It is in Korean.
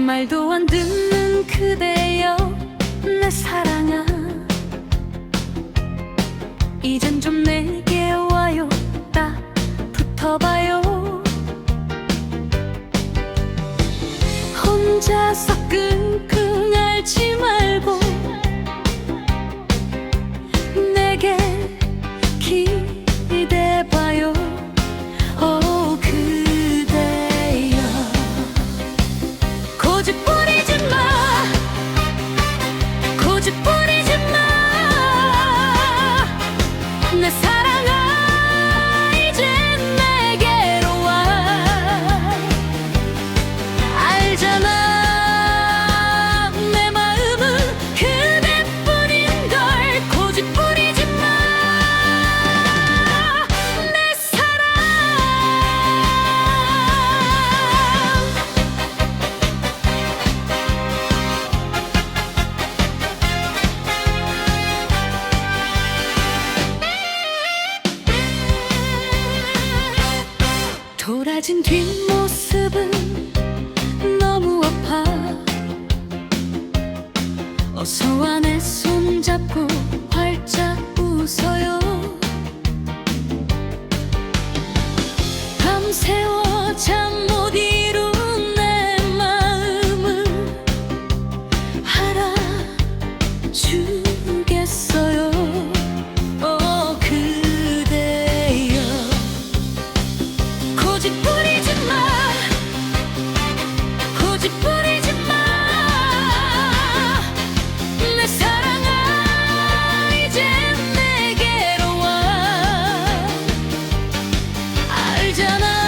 말도 안 듣는 그대여 내 사랑아. 이젠 좀 내게 와요. 딱 붙어봐요. 혼자서 끝. 가진 뒷모습은 너무 아파. 어서 와내 손잡고 활짝 웃어요. 着呢？